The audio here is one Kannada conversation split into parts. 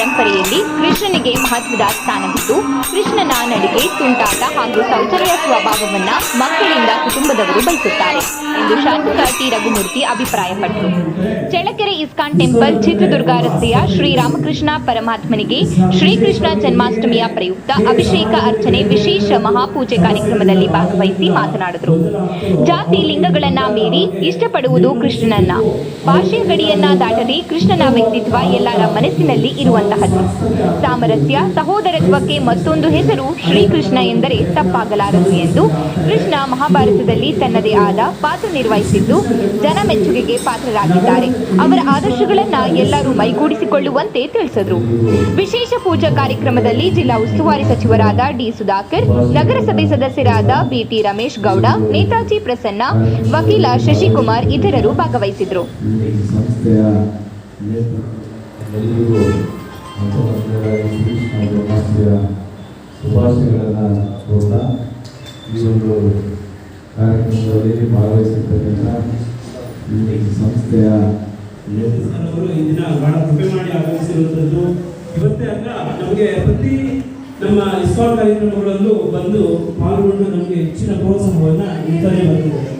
ಪರಂಪರೆಯಲ್ಲಿ ಕೃಷ್ಣನಿಗೆ ಮಹತ್ವದ ಸ್ಥಾನವಿದ್ದು, ಕೃಷ್ಣನ ನಡಿಗೆ, ತುಂಟಾಟ ಹಾಗೂ ಸೌಂದರ್ಯ ಸ್ವಭಾವವನ್ನ ಮಕ್ಕಳಿಂದ ಕುಟುಂಬದವರು ಬಯಸುತ್ತಾರೆ ಎಂದು ಶಾಸಕ ಟಿ. ರಘುಮೂರ್ತಿ ಅಭಿಪ್ರಾಯಪಟ್ಟರು. ಚಳ್ಳಕೆರೆ ಇಸ್ಕಾನ್ ಟೆಂಪಲ್ ಚಿತ್ರದುರ್ಗ ರಸ್ತೆಯ ಶ್ರೀರಾಮಕೃಷ್ಣ ಪರಮಾತ್ಮನಿಗೆ ಶ್ರೀಕೃಷ್ಣ ಜನ್ಮಾಷ್ಟಮಿಯ ಪ್ರಯುಕ್ತ ಅಭಿಷೇಕ ಅರ್ಚನೆ ವಿಶೇಷ ಮಹಾಪೂಜೆ ಕಾರ್ಯಕ್ರಮದಲ್ಲಿ ಭಾಗವಹಿಸಿ ಮಾತನಾಡಿದರು. ಜಾತಿ ಲಿಂಗಗಳನ್ನ ಮೀರಿ ಇಷ್ಟಪಡುವುದು ಕೃಷ್ಣನನ್ನ. ಭಾಷೆ ಗಡಿಯನ್ನ ದಾಟದೆ ಕೃಷ್ಣನ ವ್ಯಕ್ತಿತ್ವ ಎಲ್ಲರ ಮನಸ್ಸಿನಲ್ಲಿ ಇರುವಂತಹದ್ದು ಸಾಮರಸ್ಯ, ಸಹೋದರತ್ವಕ್ಕೆ ಮತ್ತೊಂದು ಹೆಸರು ಶ್ರೀಕೃಷ್ಣ ಎಂದರೆ ತಪ್ಪಾಗಲಾರದು ಎಂದು ಕೃಷ್ಣ ಮಹಾಭಾರತದಲ್ಲಿ ತನ್ನದೇ ಆದ ಪಾತ್ರ ನಿರ್ವಹಿಸಿದ್ದು, ಜನ ಮೆಚ್ಚುಗೆಗೆ ಪಾತ್ರರಾಗಿದ್ದಾರೆ. ಅವರ ಆದರ್ಶಗಳನ್ನ ಎಲ್ಲರೂ ಮೈಗೂಡಿಸಿಕೊಳ್ಳುವಂತೆ ತಿಳಿಸಿದರು. ವಿಶೇಷ ಪೂಜಾ ಕಾರ್ಯಕ್ರಮದಲ್ಲಿ ಜಿಲ್ಲಾ ಉಸ್ತುವಾರಿ ಸಚಿವರಾದ ಡಿ ಸುಧಾಕರ್, ನಗರಸಭೆ ಸದಸ್ಯರಾದ ಬಿಟಿ ರಮೇಶ್ ಗೌಡ, ನೇತಾಜಿ ಪ್ರಸನ್ನ, ವಕೀಲ ಶಶಿಕುಮಾರ್ ಇತರರು ಭಾಗವಹಿಸಿದರು. ಸಂಸ್ಥೆಯ ಶುಭಾಶಯಗಳನ್ನು ಕೋರ್ತಾ ಈ ಒಂದು ಕಾರ್ಯಕ್ರಮದಲ್ಲಿ ಭಾಗವಹಿಸಿರ್ತಕ್ಕಂಥ ಈ ಸಂಸ್ಥೆಯ ಈ ದಿನ ಬಹಳ ಮಾಡಿ ಇವತ್ತೇ ಅಲ್ಲ ನಮಗೆ ಪ್ರತಿ ನಮ್ಮ ಇಸ್ಕಾನ್ ಕಾರ್ಯಕ್ರಮಗಳಲ್ಲೂ ಬಂದು ಪಾಲ್ಗೊಂಡು ನಮಗೆ ಹೆಚ್ಚಿನ ಪ್ರೋತ್ಸಾಹವನ್ನು ನೀಡ್ತಾನೆ ಬರ್ತಿದೆ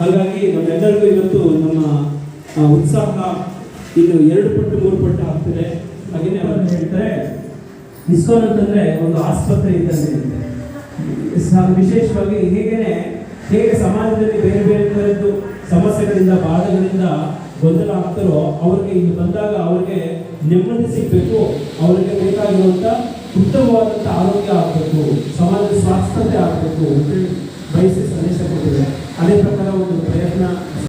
ಹಾಗಾಗಿ ನಮ್ಮೆಲ್ಲರಿಗೂ ಇವತ್ತು ನಮ್ಮ ಉತ್ಸಾಹ, ಇನ್ನು ಎರಡು ಪಟ್ಟು, ಮೂರು ಪಟ್ಟು ಆಗ್ತಿದೆ. ಹಾಗೆಯೇ ಅವರು ಹೇಳ್ತಾರೆ ಇಸ್ಕಾನ್ ಅಂತಂದ್ರೆ ಒಂದು ಆಸ್ಪತ್ರೆ ಇದ್ದಂತೆ ಇರುತ್ತೆ. ವಿಶೇಷವಾಗಿ ಹೇಗೇನೆ ಹೇಗೆ ಸಮಾಜದಲ್ಲಿ ಬೇರೆ ಬೇರೆ ತರದ್ದು ಸಮಸ್ಯೆಗಳಿಂದ, ಬಾಧಗಳಿಂದ ಗೊಂದಲ ಆಗ್ತಾರೋ ಅವ್ರಿಗೆ ಇಲ್ಲಿ ಬಂದಾಗ ಅವ್ರಿಗೆ ನೆಮ್ಮದಿ ಸಿಗಬೇಕು, ಅವರಿಗೆ ಬೇಕಾಗಿರುವಂಥ ಉತ್ತಮವಾದಂಥ ಆರೋಗ್ಯ ಆಗಬೇಕು, ಸಮಾಜದ ಸ್ವಾಸ್ಥ್ಯತೆ ಆಗಬೇಕು ಬಯಸಿ ಸಂದೇಶ ಕೊಟ್ಟಿದೆ ಅದೇ ಪ್ರಕಾರ